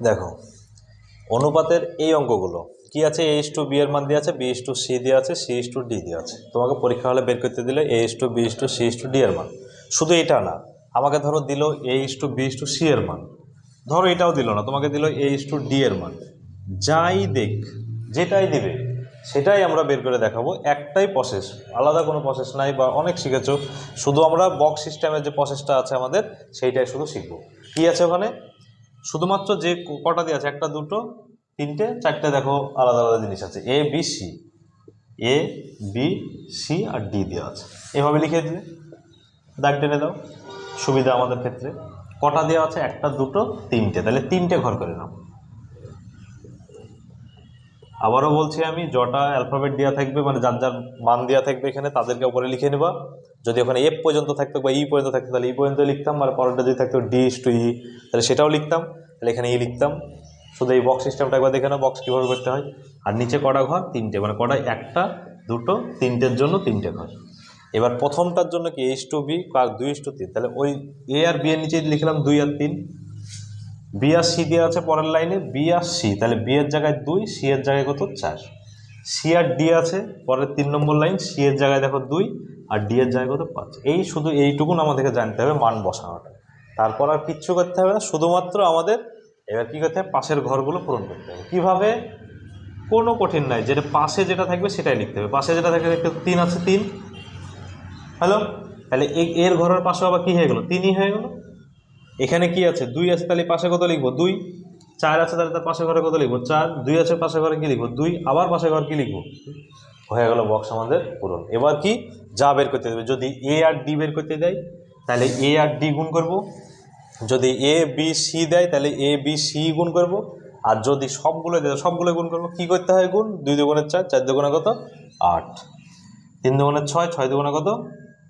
দেখো, অনুপাতের এই অঙ্কগুলো, কি আছে? এ ইস টু বি এর মান দিয়ে আছে বি ইস টু সি দিয়ে আছে সি ইস টু ডি দিয়ে আছে। তোমাকে পরীক্ষা হলে বের করতে দিলে A is to B is to C is to D এর মান। শুধু এটা না, আমাকে ধরো দিল A is to B is to C এর মান। ধরো এটাও দিল না, তোমাকে দিল এ ইস টু ডি এর মান। যাই দেখ, যেটাই দিবে, সেটাই আমরা বের করে দেখাবো। একটাই প্রসেস আলাদা কোনো প্রসেস নাই বা অনেক শিখেছো। শুধু আমরা বক্স সিস্টেমের যে প্রসেসটা আছে আমাদের, সেইটাই শুধু শিখব। কী আছে ওখানে? শুধুমাত্র যে কটা দিয়ে আছে, একটা, দুটো, তিনটে, চারটে, দেখো, আলাদা আলাদা জিনিস আছে। A B C A B C R D দেওয়া আছে। এভাবে লিখে দিলে। দাগ টেনে দাও। সুবিধা আমাদের ক্ষেত্রে। কটা দেওয়া আছে? একটা, দুটো, তিনটে। তাহলে তিনটে ঘর করে নাও। আবারও বলছি আমি, জটা অ্যালফাবেট দেওয়া থাকবে মানে যার যার মান দেওয়া থাকবে এখানে, তাদেরকে উপরে লিখে নেবা। যদি ওখানে এফ পর্যন্ত থাকতো বা ই পর্যন্ত থাকতো, তাহলে ই পর্যন্ত লিখতাম, আর পরেরটা যদি থাকতো ডি ইস টু ই তাহলে সেটাও লিখতাম। তাহলে এখানে ই লিখতাম। শুধু এই বক্স সিস্টেমটা একবার দেখে নাও বক্স কীভাবে করতে হয়। আর নিচে কটা ঘর? তিনটে। মানে কটা? একটা, দুটো, তিনটের জন্য তিনটে ঘর। এবার প্রথমটার জন্য কি? এইচ টু বি আর দুই ইস টু তিন। তাহলে ওই এ আর বি এর নিচে লিখলাম দুই আর তিন। বি আর সি দেওয়া আছে পরের লাইনে বি আর সি তাহলে বি এর জায়গায় দুই সি এর জায়গায় কত চার? সি আর ডি আছে, পরের তিন নম্বর লাইন সি এর জায়গায় দেখো দুই, আর ডি এর জায়গায় কত পাঁচ। এই শুধু এইটুকুন আমাদেরকে জানতে হবে মান বসানোটা। তারপর আর কিচ্ছু করতে হবে না, শুধুমাত্র আমাদের এবার কী করতে হবে, পাশের ঘরগুলো পূরণ করতে হবে। কীভাবে? কোনো কঠিন নাই যেটা পাশে যেটা থাকবে সেটাই লিখতে হবে। পাশে যেটা থাকবে, দেখতে তিন আছে তিন। হ্যালো তাহলে এর ঘরের পাশে আবার কী হয়ে গেলো? তিনই হয়ে গেলো। এখানে কি আছে? দুই আছে, তাহলে পাশে কত লিখব? দুই। চার আছে, তাহলে তার পাশে ঘরে কত লিখব? চার। দুই আছে পাশে ঘরে কি লিখব? দুই। আবার পাশে ঘর কি লিখব? হয়ে গেল বক্স আমাদের পূরণ। এবার কি? যা বের করতে দেবে। যদি এ আর ডি বের করতে দেয়, তাহলে এ আর ডি গুণ করব। যদি এ বি সি দেয়, তাহলে এ বি সি গুণ করব। আর যদি সবগুলো দেয়, সবগুলো গুণ করব, কি করতে হয় গুণ? দুই দুগুণের চার চার দুগুণে কত? আট। তিন দুগুণে ছয় ছয় দুগুণে কত?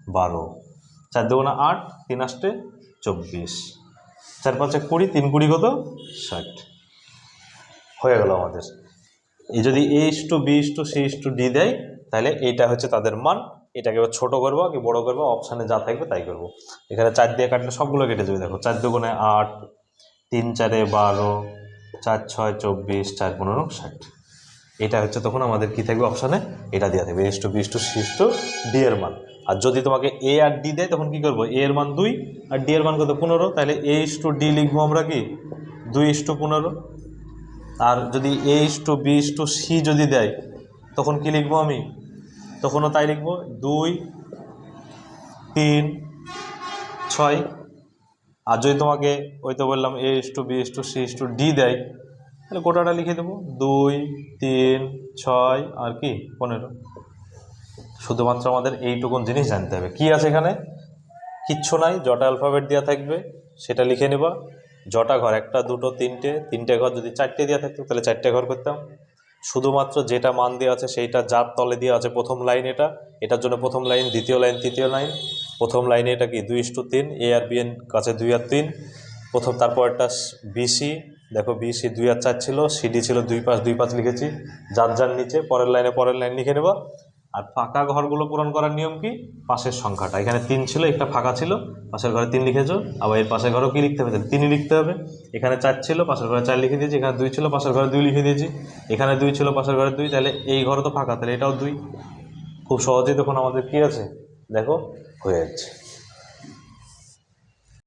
বারো। চার দুগুণে আট, তিন আষ্টে চব্বিশ। চার পাঁচে কুড়ি, তিন কুড়ি কত? ষাট। হয়ে গেল আমাদের। এই যদি A is to B is to C is to D দেয়, তাহলে এইটা হচ্ছে তাদের মান। এটাকে এবার ছোটো করব কি বড় করব অপশানে যা থাকবে তাই করব। এখানে চার দিয়ে কাটলে সবগুলো কেটে যাবে। দেখো, চার দুগুণে আট, তিন চারে বারো, চার ছয় চব্বিশ, চার পনেরো, ষাট। এটা হচ্ছে তখন আমাদের কি থাকবে অপশানে এটা দেওয়া থাকবে is to B to C to D এর মান। আর যদি তোমাকে এ আর ডি দেয়, তখন কি করব? এ এর মান দুই আর ডি এর মান কত? পনেরো। তাহলে এ ইস টু ডি লিখব আমরা কি? দুই ইস টু পনেরো। আর যদি A is to B is to C যদি দেয়, তখন কি লিখব আমি? তখনও তাই লিখব। দুই, তিন, ছয়। আর যদি তোমাকে ওই তো বললাম A is to B is to C is to D দেয়, তাহলে গোটাটা লিখে দেবো। দুই, তিন, ছয় আর কি? পনেরো। শুধুমাত্র আমাদের এইটুকুন জিনিস জানতে হবে। কি আছে এখানে? কিচ্ছু নাই, জটা অ্যালফাবেট দেওয়া থাকবে, সেটা লিখে নেবা। জটা ঘর, একটা, দুটো, তিনটে তিনটে ঘর যদি চারটে দেওয়া থাকতো, তাহলে চারটে ঘর করতাম। শুধুমাত্র যেটা মান দেওয়া আছে, সেইটা যার তলে দেওয়া আছে প্রথম লাইন এটা, এটার জন্য প্রথম লাইন, দ্বিতীয় লাইন, তৃতীয় লাইন। প্রথম লাইনে এটা কি? দুই ইস্টু তিন, এ আর বি এর কাছে দুই আর তিন। প্রথম তারপর একটা বিসি দেখো বিসি দুই আর চার ছিল সিডি ছিল দুই পাঁচ দুই পাঁচ লিখেছি। যার যার নিচে, পরের লাইনে পরের লাইন লিখে নেবা। আর ফাঁকা ঘরগুলো পূরণ করার নিয়ম কি? পাশের সংখ্যাটা। এখানে তিন ছিল, একটা ফাঁকা ছিল। পাশের ঘরে তিন লিখেছো, আবার এর পাশের ঘরেও কী লিখতে হবে? তিনই লিখতে হবে। এখানে চার ছিল, পাশের ঘরে চার লিখে দিয়েছি, এখানে দুই ছিল, পাশের ঘরে দুই লিখে দিয়েছি। এখানে দুই ছিল, পাশের ঘরে দুই, তাহলে এই ঘরে তো ফাঁকা, তাহলে এটাও দুই। খুব সহজেই তখন আমাদের কী আছে? দেখো, হয়ে যাচ্ছে।